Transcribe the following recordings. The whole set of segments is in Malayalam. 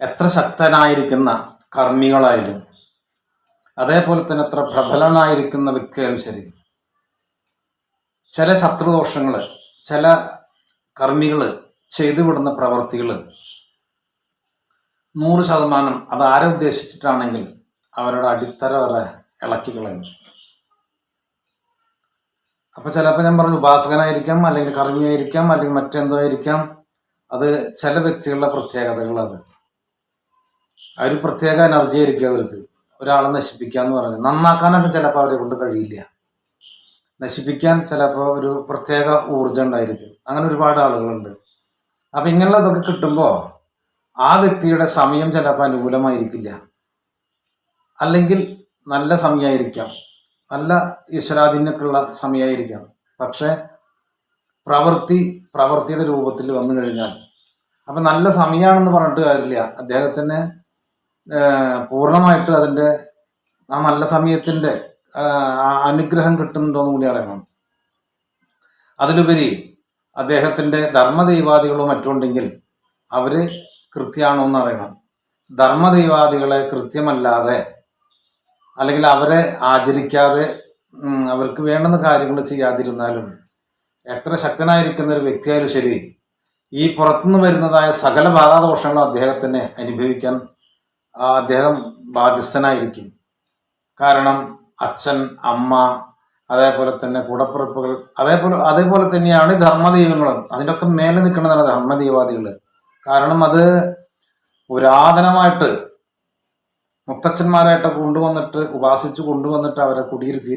എത്ര ശക്തനായിരിക്കുന്ന കർമ്മികളായാലും അതേപോലെ തന്നെ എത്ര പ്രബലനായിരിക്കുന്ന വ്യക്തിയായാലും ശരി ചില ശത്രുദോഷങ്ങൾ ചില കർമ്മികൾ ചെയ്തുവിടുന്ന പ്രവർത്തികൾ നൂറ് ശതമാനം അത് ആരെ ഉദ്ദേശിച്ചിട്ടാണെങ്കിൽ അവരുടെ അടിത്തറ വരെ ഇളക്കി കളയും. അപ്പൊ ചിലപ്പോൾ ഞാൻ പറഞ്ഞു ഉപാസകനായിരിക്കാം അല്ലെങ്കിൽ കർമ്മിയായിരിക്കാം അല്ലെങ്കിൽ മറ്റെന്തോ ആയിരിക്കാം. അത് ചില വ്യക്തികളുടെ പ്രത്യേകതകൾ അത്. ആ ഒരു പ്രത്യേക എനർജി ആയിരിക്കും അവർക്ക്. ഒരാളെ നശിപ്പിക്കുക എന്ന് പറയുന്നത് നന്നാക്കാനൊക്കെ ചിലപ്പോൾ അവരെ കൊണ്ട് കഴിയില്ല. നശിപ്പിക്കാൻ ചിലപ്പോൾ ഒരു പ്രത്യേക ഊർജം ഉണ്ടായിരിക്കും. അങ്ങനെ ഒരുപാട് ആളുകളുണ്ട്. അപ്പം ഇങ്ങനെയുള്ളതൊക്കെ കിട്ടുമ്പോൾ ആ വ്യക്തിയുടെ സമയം ചിലപ്പോൾ അനുകൂലമായിരിക്കില്ല. അല്ലെങ്കിൽ നല്ല സമയമായിരിക്കാം നല്ല ഈശ്വരാധീനക്കുള്ള സമയമായിരിക്കാം പക്ഷേ പ്രവൃത്തി പ്രവൃത്തിയുടെ രൂപത്തിൽ വന്നു കഴിഞ്ഞാൽ. അപ്പം നല്ല സമയമാണെന്ന് പറഞ്ഞിട്ട് കാര്യമില്ല. അദ്ദേഹത്തിന് പൂർണമായിട്ട് അതിന്റെ ആ നല്ല സമയത്തിന്റെ അനുഗ്രഹം കിട്ടുന്നുണ്ടോയെന്ന് കൂടി അറിയണം. അതിലുപരി അദ്ദേഹത്തിന്റെ ധർമ്മദൈവാദികളോ മറ്റുണ്ടെങ്കിൽ അവർ കൃത്യമാണോ എന്ന് അറിയണം. ധർമ്മദൈവാദികളെ കൃത്യമല്ലാതെ അല്ലെങ്കിൽ അവരെ ആചരിക്കാതെ അവർക്ക് വേണ്ടുന്ന കാര്യങ്ങൾ ചെയ്യാതിരുന്നാലും എത്ര ശക്തനായിരിക്കുന്ന ഒരു വ്യക്തിയായാലും ശരി ഈ പുറത്തുനിന്ന് വരുന്നതായ സകല ബാധാദോഷങ്ങളും അദ്ദേഹത്തിന് അനുഭവിക്കാൻ അദ്ദേഹം ബാധ്യസ്ഥനായിരിക്കും. കാരണം അച്ഛൻ അമ്മ അതേപോലെ തന്നെ കൂടപ്പിറപ്പുകൾ അതേപോലെ അതേപോലെ തന്നെയാണ് ധർമ്മദൈവങ്ങളും. അതിന്റെ ഒക്കെ മേലെ നിൽക്കുന്നതാണ് ധർമ്മദൈവാദികൾ കാരണം അത് പുരാതനമായിട്ട് മുത്തച്ഛന്മാരായിട്ട് കൊണ്ടുവന്നിട്ട് ഉപാസിച്ച് കൊണ്ടുവന്നിട്ട് അവരെ കുടിയിരുത്തി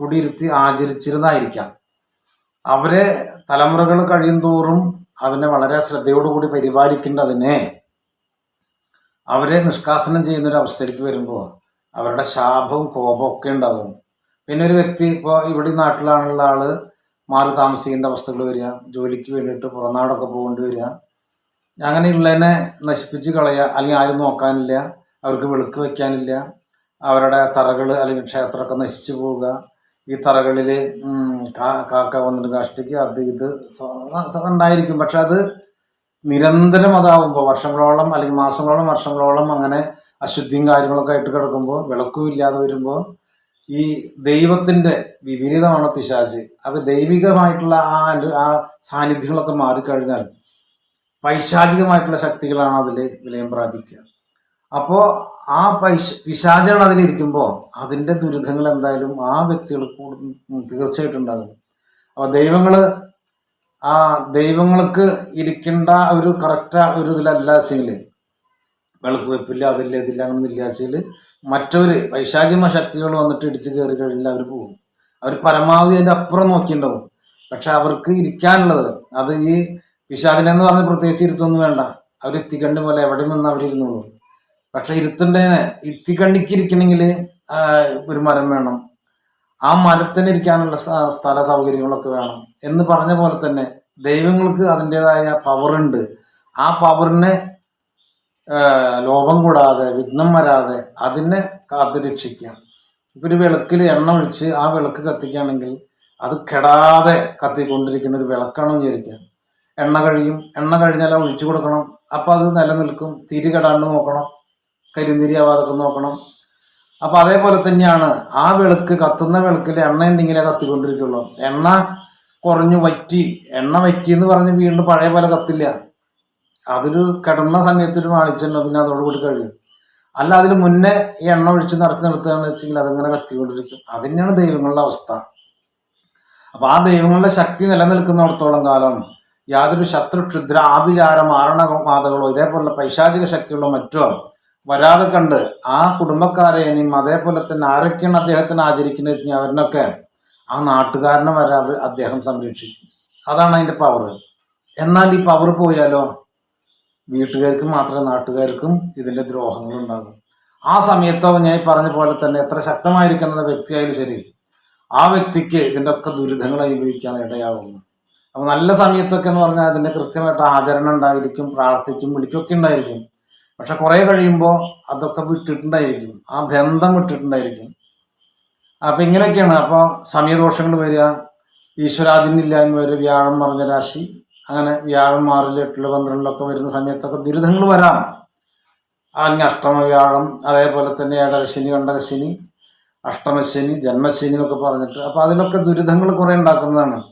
കുടിയിരുത്തി ആചരിച്ചിരുന്നായിരിക്കാം അവരെ തലമുറകൾ കഴിയും തോറും അതിനെ വളരെ ശ്രദ്ധയോടുകൂടി പരിപാലിക്കേണ്ടതിനെ അവരെ നിഷ്കാസനം ചെയ്യുന്ന ഒരു അവസ്ഥയിലേക്ക് വരുമ്പോൾ അവരുടെ ശാപവും കോപവും ഒക്കെ ഉണ്ടാകും പിന്നെ ഒരു വ്യക്തി ഇപ്പോൾ ഇവിടെ നാട്ടിലാണുള്ള ആൾ മാറി താമസിക്കേണ്ട അവസ്ഥകൾ വരിക ജോലിക്ക് വേണ്ടിയിട്ട് പുറനാടൊക്കെ പോകേണ്ടി വരിക. അങ്ങനെയുള്ളതിനെ നശിപ്പിച്ച് കളയുക അല്ലെങ്കിൽ ആരും നോക്കാനില്ല അവർക്ക് വെളുക്ക് വെക്കാനില്ല അവരുടെ തറകൾ അല്ലെങ്കിൽ ക്ഷേത്രമൊക്കെ നശിച്ചു പോവുക. ഈ തറകളിൽ കാക്ക വന്നിട്ട് കാഷ്ടിക്കുക അത് ഇത് ഉണ്ടായിരിക്കും. പക്ഷെ അത് നിരന്തരം അതാവുമ്പോൾ വർഷങ്ങളോളം അല്ലെങ്കിൽ മാസങ്ങളോളം വർഷങ്ങളോളം അങ്ങനെ അശുദ്ധിയും കാര്യങ്ങളൊക്കെ ആയിട്ട് കിടക്കുമ്പോൾ വിളക്കും ഇല്ലാതെ വരുമ്പോൾ ഈ ദൈവത്തിന്റെ വിപരീതമാണ് പിശാജ് അപ്പൊ ദൈവികമായിട്ടുള്ള ആ ആ സാന്നിധ്യങ്ങളൊക്കെ മാറിക്കഴിഞ്ഞാൽ പൈശാചികമായിട്ടുള്ള ശക്തികളാണ് അതിൽ വിലയം പ്രാപിക്കുക. അപ്പോൾ ആ പൈശ പിശാചാണ് അതിലിരിക്കുമ്പോൾ അതിന്റെ ദുരിതങ്ങൾ എന്തായാലും ആ വ്യക്തികൾ തീർച്ചയായിട്ടും ഉണ്ടാകും. അപ്പോൾ ദൈവങ്ങൾ ആ ദൈവങ്ങൾക്ക് ഇരിക്കേണ്ട ഒരു കറക്റ്റ് ഒരു ഇതിലല്ല വെളുപ്പ് വെപ്പില്ല അതില്ല ഇതില്ല അങ്ങനെ ഇല്ലാച്ചയിൽ മറ്റവര് പൈശാചിമ ശക്തികൾ വന്നിട്ട് ഇടിച്ചു കയറി കഴിഞ്ഞാൽ അവർ പോകും. അവർ പരമാവധി അതിന്റെ അപ്പുറം നോക്കിയിട്ടുണ്ടാവും. പക്ഷെ അവർക്ക് ഇരിക്കാനുള്ളത് അത് ഈ പിശാചിനെന്ന് പറഞ്ഞ് പ്രത്യേകിച്ച് ഇരുത്തൊന്നും വേണ്ട. അവർ ഇത്തിക്കണ്ടി പോലെ എവിടെ നിന്ന് അവിടെ ഇരുന്നുള്ളൂ പക്ഷെ ഇരുത്തണ്ടേനെ ഇത്തിക്കണ്ണിക്ക് ഇരിക്കണമെങ്കിൽ ഒരു മരം വേണം. ആ മരത്തിന് ഇരിക്കാനുള്ള സ്ഥല സൗകര്യങ്ങളൊക്കെ വേണം. എന്ന് പറഞ്ഞ പോലെ തന്നെ ദൈവങ്ങൾക്ക് അതിന്റെതായ പവറുണ്ട് ആ പവറിനെ ലോപം കൂടാതെ വിഘ്നം വരാതെ അതിനെ കാത്തു രക്ഷിക്കുക ഇപ്പൊ ഒരു വിളക്കിൽ എണ്ണ ഒഴിച്ച് ആ വിളക്ക് കത്തിക്കുകയാണെങ്കിൽ അത് കെടാതെ കത്തിക്കൊണ്ടിരിക്കുന്ന ഒരു വിളക്കാണ് വിചാരിക്കുക. എണ്ണ കഴിയും. എണ്ണ കഴിഞ്ഞാൽ ഒഴിച്ചു കൊടുക്കണം. അപ്പൊ അത് നിലനിൽക്കും. തിരി കെടാണ്ട് നോക്കണം. കരിന്തിരി ആവാതൊക്കെ നോക്കണം. അപ്പൊ അതേപോലെ തന്നെയാണ് ആ വിളക്ക് കത്തുന്ന വിളക്കിൽ എണ്ണ ഉണ്ടെങ്കിലേ കത്തിക്കൊണ്ടിരിക്കുള്ളൂ. എണ്ണ കുറഞ്ഞു വറ്റി എണ്ണ വറ്റി എന്ന് പറഞ്ഞ് വീണ്ടും പഴയ പോലെ കത്തില്ല. അതൊരു കിടന്ന സമയത്ത് ഒരു വാണിച്ചുണ്ടോ പിന്നെ അതോടുകൂടി കഴിയും. അല്ല അതിന് മുന്നേ ഈ എണ്ണ ഒഴിച്ച് നടത്തി നിർത്തുകയാണെന്ന് വെച്ചെങ്കിൽ അതിങ്ങനെ കത്തിക്കൊണ്ടിരിക്കും. അതിനെയാണ് ദൈവങ്ങളുടെ അവസ്ഥ. അപ്പൊ ആ ദൈവങ്ങളുടെ ശക്തി നിലനിൽക്കുന്നിടത്തോളം കാലം യാതൊരു ശത്രു ക്ഷുദ്ര ആഭിചാര മാരണമാതകളോ ഇതേപോലുള്ള പൈശാചിക ശക്തികളോ മറ്റോ വരാതെ കണ്ട് ആ കുടുംബക്കാരെയും അതേപോലെ തന്നെ ആരൊക്കെയാണ് അദ്ദേഹത്തിന് ആചരിക്കുന്നത് വെച്ചാൽ അവരിനൊക്കെ? ആ നാട്ടുകാരനെ വരാതെ അദ്ദേഹം സംരക്ഷിക്കും. അതാണ് അതിന്റെ പവർ എന്നാൽ ഈ പവർ പോയാലോ? വീട്ടുകാർക്കും മാത്രമേ നാട്ടുകാർക്കും ഇതിന്റെ ദ്രോഹങ്ങൾ ഉണ്ടാകും. ആ സമയത്തോ ഞാൻ പറഞ്ഞ പോലെ തന്നെ എത്ര ശക്തമായിരിക്കുന്ന വ്യക്തിയായാലും ശരി ആ വ്യക്തിക്ക് ഇതിന്റെ ഒക്കെ ദുരിതങ്ങൾ അനുഭവിക്കാൻ ഇടയാകുന്നു അപ്പൊ നല്ല സമയത്തൊക്കെ എന്ന് പറഞ്ഞാൽ അതിന്റെ കൃത്യമായിട്ട് ആചരണം ഉണ്ടായിരിക്കും പ്രാർത്ഥിക്കും വിളിക്കൊക്കെ ഉണ്ടായിരിക്കും. പക്ഷെ കുറെ കഴിയുമ്പോൾ അതൊക്കെ വിട്ടിട്ടുണ്ടായിരിക്കും. ആ ബന്ധം വിട്ടിട്ടുണ്ടായിരിക്കും. അപ്പൊ ഇങ്ങനെയൊക്കെയാണ്. അപ്പൊ സമയദോഷങ്ങൾ വരിക ഈശ്വരാധീനില്ലായ്മ വരെ വ്യാഴം പറഞ്ഞ രാശി അങ്ങനെ വ്യാഴം ആറിൽ പന്ത്രണ്ടിലൊക്കെ വരുന്ന സമയത്തൊക്കെ ദുരിതങ്ങൾ വരാം. അല്ലെങ്കിൽ അഷ്ടമ വ്യാഴം അതേപോലെ തന്നെ ഏഴരശനി കണ്ടകശനി അഷ്ടമശനി ജന്മശനി എന്നൊക്കെ പറഞ്ഞിട്ട് അപ്പോൾ അതിലൊക്കെ ദുരിതങ്ങൾ കുറേ ഉണ്ടാക്കുന്നതാണ്.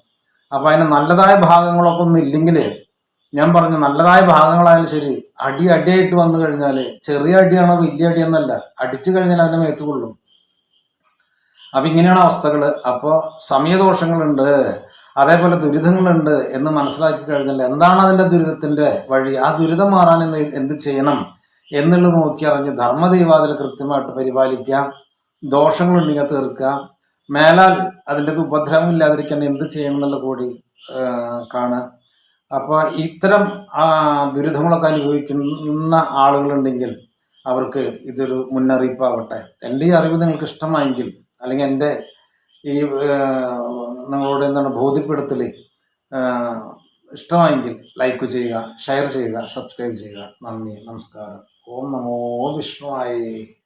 അപ്പോൾ അതിന് നല്ലതായ ഭാഗങ്ങളൊക്കെ ഒന്നും ഇല്ലെങ്കിൽ ഞാൻ പറഞ്ഞ നല്ലതായ ഭാഗങ്ങളായാലും ശരി. അടി അടിയായിട്ട് വന്നു കഴിഞ്ഞാൽ ചെറിയ അടിയാണോ വലിയ അടിയെന്നല്ല. അടിച്ചു കഴിഞ്ഞാൽ അതിനെ മേത്തുകൊള്ളും കൊള്ളും. അപ്പം ഇങ്ങനെയാണ് അവസ്ഥകൾ അപ്പോൾ സമയദോഷങ്ങളുണ്ട് അതേപോലെ ദുരിതങ്ങളുണ്ട് എന്ന് മനസ്സിലാക്കി കഴിഞ്ഞാൽ എന്താണ് അതിന്റെ ദുരിതത്തിന്റെ വഴി? ആ ദുരിതം മാറാൻ എന്ത് എന്ത് ചെയ്യണം എന്നുള്ളത് നോക്കി അറിഞ്ഞ് ധർമ്മദൈവാതിൽ കൃത്യമായിട്ട് പരിപാലിക്കാം ദോഷങ്ങളുണ്ടെങ്കിൽ തീർക്കുക. മേലാൽ അതിന്റെ ഉപദ്രവം ഇല്ലാതിരിക്കാൻ എന്ത് ചെയ്യണം എന്നുള്ള കൂടി കാണുക. അപ്പോൾ ഇത്തരം ദുരിതങ്ങളൊക്കെ അനുഭവിക്കുന്ന ആളുകളുണ്ടെങ്കിൽ അവർക്ക് ഇതൊരു മുന്നറിയിപ്പാവട്ടെ. എന്റെ ഈ അറിവ് നിങ്ങൾക്ക് ഇഷ്ടമായെങ്കിൽ അല്ലെങ്കിൽ എന്റെ ഈ നിങ്ങളോട് എന്താണ് ബോധ്യപ്പെടുത്തൽ ഇഷ്ടമായെങ്കിൽ ലൈക്ക് ചെയ്യുക ഷെയർ ചെയ്യുക സബ്സ്ക്രൈബ് ചെയ്യുക. നന്ദി നമസ്കാരം. ഓം നമോ വിഷ്ണുവായി.